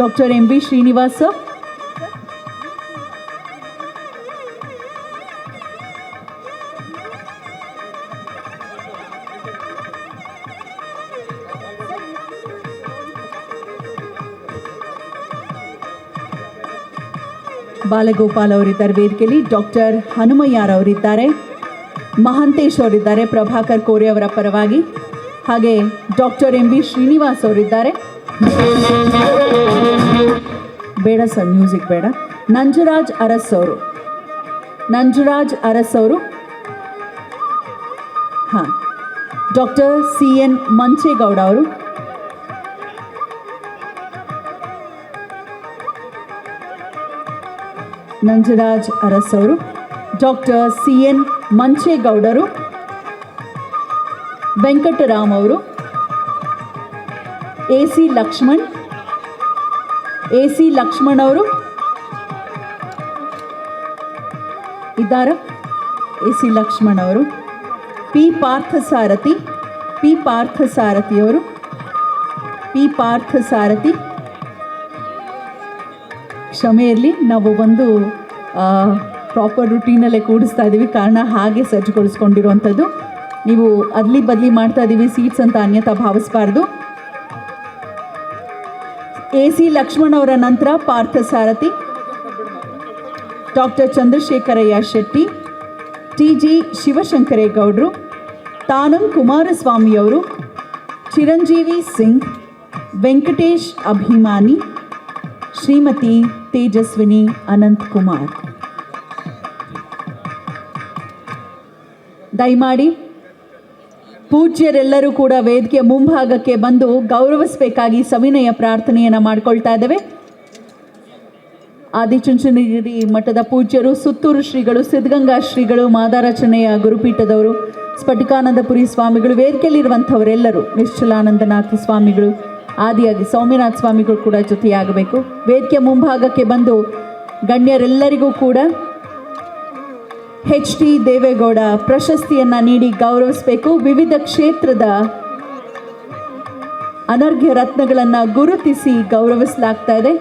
Doctor M B Srinivasa Balagopal ಅವರಿದ್ದಾರೆ ವೇದಿಕೆಯಲ್ಲಿ doctor ಹನುಮಯ್ಯಾರ್ ಅವರಿದ್ದಾರೆ ಮಹಂತೇಶ್ ಅವರಿದ್ದಾರೆ ಪ್ರಭಾಕರ್ ಕೋರೆ ಅವರ ಪರವಾಗಿ ಹಾಗೆ ಡಾಕ್ಟರ್ ಎಂ ಬಿ ಶ್ರೀನಿವಾಸ್ ಅವರಿದ್ದಾರೆ ಬೇಡ ಸರ್ ಮ್ಯೂಸಿಕ್ ಬೇಡ. ನಂಜುರಾಜ್ ಅರಸ್ ಅವರು ನಂಜುರಾಜ್ ಅರಸ್ ಅವರು ಹಾಂ. ಡಾಕ್ಟರ್ ಸಿ ಎನ್ ಮಂಚೇಗೌಡ ಅವರು. ನಂಜರಾಜ್ ಅರಸ್ ಅವರು ಡಾಕ್ಟರ್ ಸಿ ಎನ್ ಮಂಚೇಗೌಡರು. ವೆಂಕಟರಾಮ್ ಅವರು. A C Lakshman, A C Lakshman ಅವರು ಇದ್ದಾರಾ? ಎ ಸಿ ಲಕ್ಷ್ಮಣ್ ಅವರು. ಪಿ ಪಾರ್ಥಸಾರಥಿ, ಪಿ ಪಾರ್ಥಸಾರಥಿಯವರು ಪಿ ಪಾರ್ಥಸಾರಥಿ. ಕ್ಷಮೆ ಇರಲಿ, ನಾವು ಒಂದು ಪ್ರಾಪರ್ ರುಟೀನಲ್ಲೇ ಕೂಡಿಸ್ತಾ ಇದ್ದೀವಿ ಕಾರಣ ಹಾಗೆ ಸಜ್ಜುಗೊಳಿಸ್ಕೊಂಡಿರುವಂಥದ್ದು. ನೀವು ಅದ್ಲಿ ಬದಲಿ ಮಾಡ್ತಾ ಇದ್ದೀವಿ ಸೀಟ್ಸ್ ಅಂತ ಅನ್ಯತಾ ಭಾವಿಸಬಾರ್ದು. ಎ ಸಿ ಲಕ್ಷ್ಮಣ್ ಅವರ ನಂತರ Parthasarathi doctor Chandrashekaraiah Shetty, T G ಶಿವಶಂಕರೇಗೌಡರು ತಾನಂ ಕುಮಾರಸ್ವಾಮಿಯವರು ಚಿರಂಜೀವಿ ಸಿಂಗ್, ವೆಂಕಟೇಶ್ ಅಭಿಮಾನಿ, ಶ್ರೀಮತಿ ತೇಜಸ್ವಿನಿ ಅನಂತ್ ಕುಮಾರ್. ದಯಮಾಡಿ ಪೂಜ್ಯರೆಲ್ಲರೂ ಕೂಡ ವೇದಿಕೆಯ ಮುಂಭಾಗಕ್ಕೆ ಬಂದು ಗೌರವಿಸಬೇಕಾಗಿ ಸವಿನಯ ಪ್ರಾರ್ಥನೆಯನ್ನು ಮಾಡ್ಕೊಳ್ತಾ ಇದ್ದೇವೆ. ಆದಿಚುಂಚನಗಿರಿ ಮಠದ ಪೂಜ್ಯರು, ಸುತ್ತೂರು ಶ್ರೀಗಳು, ಸಿದ್ಧಗಂಗಾ ಶ್ರೀಗಳು, ಮಾದಾರಚನೆಯ ಗುರುಪೀಠದವರು, ಸ್ಫಟಿಕಾನಂದಪುರಿ ಸ್ವಾಮಿಗಳು, ವೇದಿಕೆಯಲ್ಲಿರುವಂಥವರೆಲ್ಲರೂ, ನಿಶ್ಚಲಾನಂದನಾಥ ಸ್ವಾಮಿಗಳು, ಆದಿಯಾಗಿ ಸೌಮ್ಯನಾಥ ಸ್ವಾಮಿಗಳು ಕೂಡ ಜೊತೆಯಾಗಬೇಕು. ವೇದಿಕೆ ಮುಂಭಾಗಕ್ಕೆ ಬಂದು ಗಣ್ಯರೆಲ್ಲರಿಗೂ ಕೂಡ ಎಚ್ ಟಿ ದೇವೇಗೌಡ ಪ್ರಶಸ್ತಿಯನ್ನು ನೀಡಿ ಗೌರವಿಸಬೇಕು. ವಿವಿಧ ಕ್ಷೇತ್ರದ ಅನರ್ಘ್ಯ ರತ್ನಗಳನ್ನು ಗುರುತಿಸಿ ಗೌರವಿಸಲಾಗ್ತಾ ಇದೆ.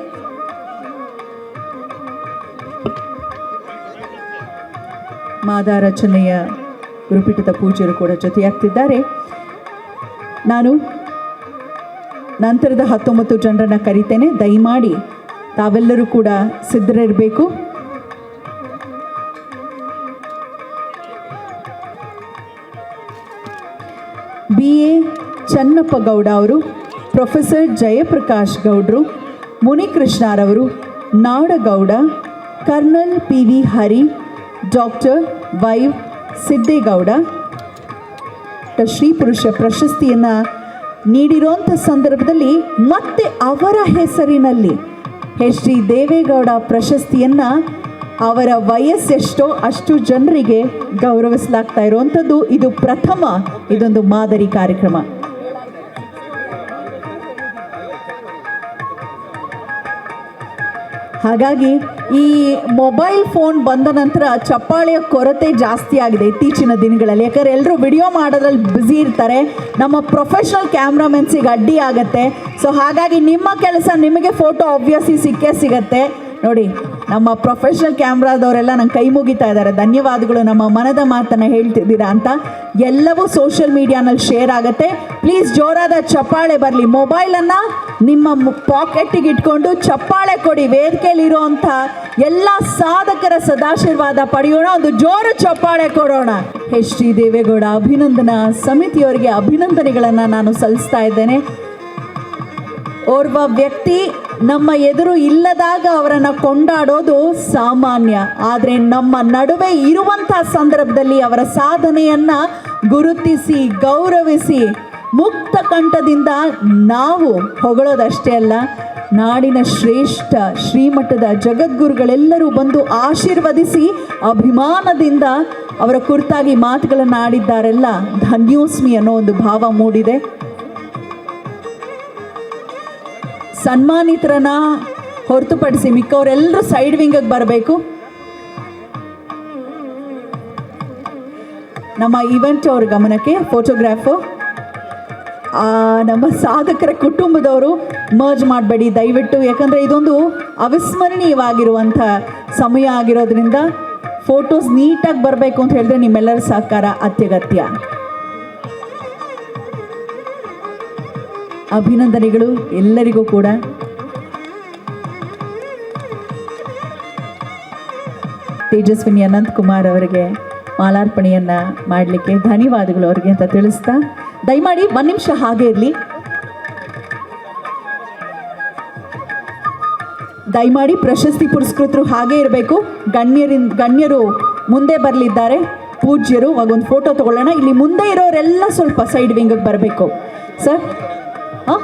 ಮಾದಾರಚನೆಯ ಗುರುಪೀಠದ ಪೂಜೆಯರು ಕೂಡ ಜೊತೆಯಾಗ್ತಿದ್ದಾರೆ. ನಾನು ನಂತರದ ಹತ್ತೊಂಬತ್ತು ಜನರನ್ನು ಕರಿತೇನೆ. ದಯಮಾಡಿ ತಾವೆಲ್ಲರೂ ಕೂಡ ಸಿದ್ಧರಿರಬೇಕು. ಬಿ ಎ ಚನ್ನಪ್ಪ ಗೌಡ ಅವರು, ಪ್ರೊಫೆಸರ್ ಜಯಪ್ರಕಾಶ್ ಗೌಡ್ರು ಮುನಿಕೃಷ್ಣರವರು Nadagouda, colonel P V Hari, doctor Y Siddegowda. Shri Purusha ಪ್ರಶಸ್ತಿಯನ್ನು ನೀಡಿರುವಂಥ ಸಂದರ್ಭದಲ್ಲಿ ಮತ್ತೆ ಅವರ ಹೆಸರಿನಲ್ಲಿ ಎಚ್ ಡಿ ದೇವೇಗೌಡ ಪ್ರಶಸ್ತಿಯನ್ನು ಅವರ ವಯಸ್ಸೆಷ್ಟೋ ಅಷ್ಟು ಜನರಿಗೆ ಗೌರವಿಸಲಾಗ್ತಾ ಇರುವಂಥದ್ದು. ಇದು ಪ್ರಥಮ ಇದೊಂದು ಮಾದರಿ ಕಾರ್ಯಕ್ರಮ. ಹಾಗಾಗಿ ಈ ಮೊಬೈಲ್ ಫೋನ್ ಬಂದ ನಂತರ ಚಪ್ಪಾಳೆಯ ಕೊರತೆ ಜಾಸ್ತಿ ಆಗಿದೆ ಇತ್ತೀಚಿನ ದಿನಗಳಲ್ಲಿ. ಯಾಕಂದ್ರೆ ಎಲ್ಲರೂ ವಿಡಿಯೋ ಮಾಡೋದ್ರಲ್ಲಿ ಬ್ಯುಸಿ ಇರ್ತಾರೆ. ನಮ್ಮ ಪ್ರೊಫೆಷ್ನಲ್ ಕ್ಯಾಮ್ರಾಮೆನ್ಸಿಗೆ ಅಡ್ಡಿ ಆಗುತ್ತೆ. ಸೊ ಹಾಗಾಗಿ ನಿಮ್ಮ ಕೆಲಸ ನಿಮಗೆ ಫೋಟೋ ಆಬ್ವಿಯಸ್ಲಿ ಸಿಕ್ಕೇ ಸಿಗತ್ತೆ. ನೋಡಿ, ನಮ್ಮ ಪ್ರೊಫೆಷನಲ್ ಕ್ಯಾಮ್ರಾದವರೆಲ್ಲ ನಂಗೆ ಕೈ ಮುಗಿತಾ ಇದ್ದಾರೆ. ಧನ್ಯವಾದಗಳು. ನಮ್ಮ ಮನದ ಮಾತನ್ನು ಹೇಳ್ತಿದ್ದೀರಾ ಅಂತ. ಎಲ್ಲವೂ ಸೋಷಿಯಲ್ ಮೀಡಿಯಾನಲ್ಲಿ ಶೇರ್ ಆಗುತ್ತೆ. ಪ್ಲೀಸ್ ಜೋರಾದ ಚಪ್ಪಾಳೆ ಬರಲಿ. ಮೊಬೈಲನ್ನು ನಿಮ್ಮ ಪಾಕೆಟ್ಟಿಗೆ ಇಟ್ಕೊಂಡು ಚಪ್ಪಾಳೆ ಕೊಡಿ. ವೇದಿಕೆಯಲ್ಲಿರುವಂಥ ಎಲ್ಲ ಸಾಧಕರ ಸದಾಶೀರ್ವಾದ ಪಡೆಯೋಣ. ಒಂದು ಜೋರು ಚಪ್ಪಾಳೆ ಕೊಡೋಣ. ಎಚ್ ಡಿ ದೇವೇಗೌಡ ಅಭಿನಂದನಾ ಸಮಿತಿಯವರಿಗೆ ಅಭಿನಂದನೆಗಳನ್ನು ನಾನು ಸಲ್ಲಿಸ್ತಾ ಇದ್ದೇನೆ. ಓರ್ವ ವ್ಯಕ್ತಿ ನಮ್ಮ ಎದುರು ಇಲ್ಲದಾಗ ಅವರನ್ನು ಕೊಂಡಾಡೋದು ಸಾಮಾನ್ಯ. ಆದರೆ ನಮ್ಮ ನಡುವೆ ಇರುವಂತಹ ಸಂದರ್ಭದಲ್ಲಿ ಅವರ ಸಾಧನೆಯನ್ನು ಗುರುತಿಸಿ, ಗೌರವಿಸಿ, ಮುಕ್ತ ಕಂಠದಿಂದ ನಾವು ಹೊಗಳೋದಷ್ಟೇ ಅಲ್ಲ, ನಾಡಿನ ಶ್ರೇಷ್ಠ ಶ್ರೀಮಠದ ಜಗದ್ಗುರುಗಳೆಲ್ಲರೂ ಬಂದು ಆಶೀರ್ವದಿಸಿ, ಅಭಿಮಾನದಿಂದ ಅವರ ಕುರಿತಾಗಿ ಮಾತುಗಳನ್ನು ಆಡಿದ್ದಾರೆಲ್ಲ ಧನ್ಯೋಸ್ಮಿ ಅನ್ನೋ ಒಂದು ಭಾವ ಮೂಡಿದೆ. ಸನ್ಮಾನಿತರನ್ನ ಹೊರತುಪಡಿಸಿ ಮಿಕ್ಕವರೆಲ್ಲರೂ ಸೈಡ್ ವಿಂಗಕ್ಕೆ ಬರಬೇಕು. ನಮ್ಮ ಈವೆಂಟ್ ಅವ್ರ ಗಮನಕ್ಕೆ ಫೋಟೋಗ್ರಾಫು ನಮ್ಮ ಸಾಧಕರ ಕುಟುಂಬದವರು ಮರ್ಜ್ ಮಾಡಬೇಡಿ ದಯವಿಟ್ಟು. ಯಾಕಂದರೆ ಇದೊಂದು ಅವಿಸ್ಮರಣೀಯವಾಗಿರುವಂಥ ಸಮಯ ಆಗಿರೋದ್ರಿಂದ ಫೋಟೋಸ್ ನೀಟಾಗಿ ಬರಬೇಕು ಅಂತ ಹೇಳಿದ್ರೆ ನಿಮ್ಮೆಲ್ಲರ ಸಹಕಾರ ಅತ್ಯಗತ್ಯ. ಅಭಿನಂದನೆಗಳು ಎಲ್ಲರಿಗೂ ಕೂಡ. ತೇಜಸ್ವಿನಿ ಅನಂತ್ ಕುಮಾರ್ ಅವರಿಗೆ ಮಾಲಾರ್ಪಣೆಯನ್ನು ಮಾಡಲಿಕ್ಕೆ ಧನ್ಯವಾದಗಳು ಅವರಿಗೆ ಅಂತ ತಿಳಿಸ್ತಾ. ದಯಮಾಡಿ ಒಂದು ನಿಮಿಷ ಹಾಗೆ ಇರಲಿ. ದಯಮಾಡಿ ಪ್ರಶಸ್ತಿ ಪುರಸ್ಕೃತರು ಹಾಗೆ ಇರಬೇಕು. ಗಣ್ಯರಿಂದ ಗಣ್ಯರು ಮುಂದೆ ಬರಲಿದ್ದಾರೆ. ಪೂಜ್ಯರು ಒಂದು ಫೋಟೋ ತಗೊಳ್ಳೋಣ. ಇಲ್ಲಿ ಮುಂದೆ ಇರೋರೆಲ್ಲ ಸ್ವಲ್ಪ ಸೈಡ್ ವಿಂಗಿಗೆ ಬರಬೇಕು. ಸರ್ ಹಾಂ